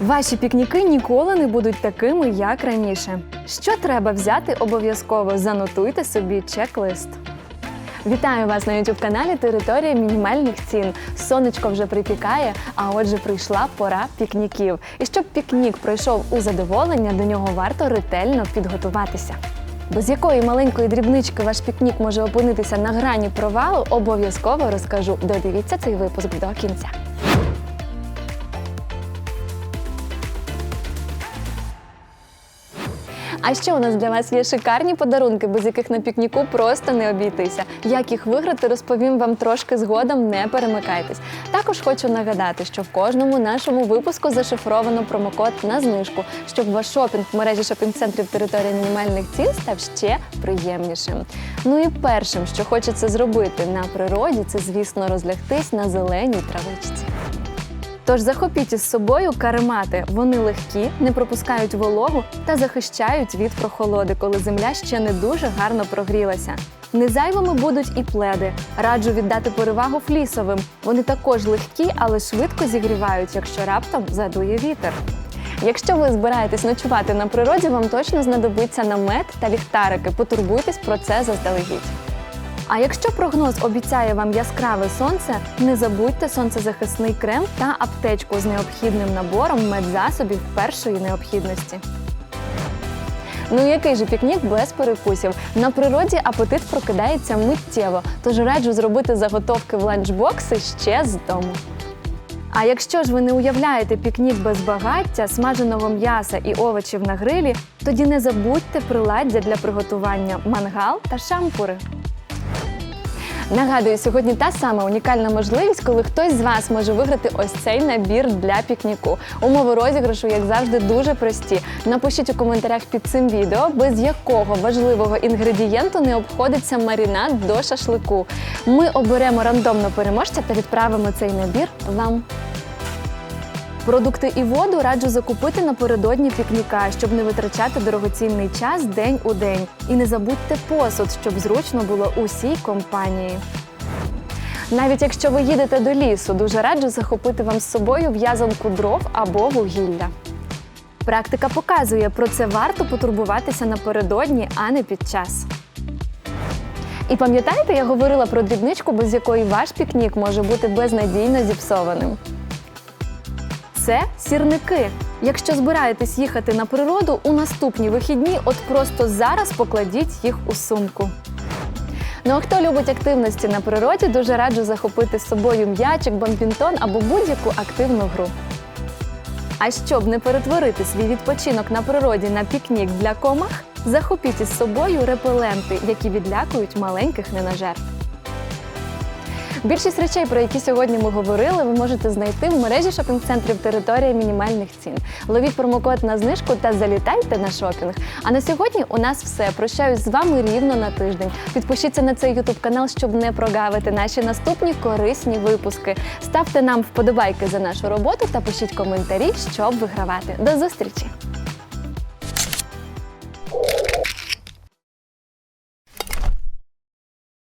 Ваші пікніки ніколи не будуть такими, як раніше. Що треба взяти обов'язково? Занотуйте собі чек-лист. Вітаю вас на youtube каналі Територія мінімальних цін. Сонечко вже припікає, а отже, прийшла пора пікніків. І щоб пікнік пройшов у задоволення, до нього варто ретельно підготуватися. Без якої маленької дрібнички ваш пікнік може опинитися на грані провалу, обов'язково розкажу. Додивіться цей випуск до кінця. А ще у нас для вас є шикарні подарунки, без яких на пікніку просто не обійтися. Як їх виграти, розповім вам трошки згодом. Не перемикайтесь. Також хочу нагадати, що в кожному нашому випуску зашифровано промокод на знижку, щоб ваш шопінг в мережі шопінг-центрів території мінімальних цін став ще приємнішим. Ну і першим, що хочеться зробити на природі, це звісно розлягтись на зеленій травичці. Тож захопіть із собою каремати. Вони легкі, не пропускають вологу та захищають від прохолоди, коли земля ще не дуже гарно прогрілася. Незайвими будуть і пледи. Раджу віддати перевагу флісовим. Вони також легкі, але швидко зігрівають, якщо раптом задує вітер. Якщо ви збираєтесь ночувати на природі, вам точно знадобиться намет та ліхтарики. Потурбуйтесь про це заздалегідь. А якщо прогноз обіцяє вам яскраве сонце, не забудьте сонцезахисний крем та аптечку з необхідним набором медзасобів першої необхідності. Ну який же пікнік без перекусів? На природі апетит прокидається миттєво, тож раджу зробити заготовки в ланчбокси ще з дому. А якщо ж ви не уявляєте пікнік без багаття, смаженого м'яса і овочів на грилі, тоді не забудьте приладдя для приготування мангал та шампури. Нагадую, сьогодні та сама унікальна можливість, коли хтось з вас може виграти ось цей набір для пікніку. Умови розіграшу, як завжди, дуже прості. Напишіть у коментарях під цим відео, без якого важливого інгредієнту не обходиться маринад до шашлику. Ми оберемо рандомно переможця та відправимо цей набір вам. Продукти і воду раджу закупити напередодні пікніка, щоб не витрачати дорогоцінний час день у день. І не забудьте посуд, щоб зручно було усій компанії. Навіть якщо ви їдете до лісу, дуже раджу захопити вам з собою в'язанку дров або вугілля. Практика показує, про це варто потурбуватися напередодні, а не під час. І пам'ятаєте, я говорила про дрібничку, без якої ваш пікнік може бути безнадійно зіпсованим. Це сірники. Якщо збираєтесь їхати на природу у наступні вихідні, от просто зараз покладіть їх у сумку. Ну а хто любить активності на природі, дуже раджу захопити з собою м'ячик, бампінтон або будь-яку активну гру. А щоб не перетворити свій відпочинок на природі на пікнік для комах, захопіть із собою репеленти, які відлякують маленьких ненажер. Більшість речей, про які сьогодні ми говорили, ви можете знайти в мережі шопінг-центрів територія мінімальних цін. Ловіть промокод на знижку та залітайте на шопінг. А на сьогодні у нас все. Прощаюсь з вами рівно на тиждень. Підпишіться на цей ютуб канал, щоб не прогавити наші наступні корисні випуски. Ставте нам вподобайки за нашу роботу та пишіть коментарі, щоб вигравати. До зустрічі!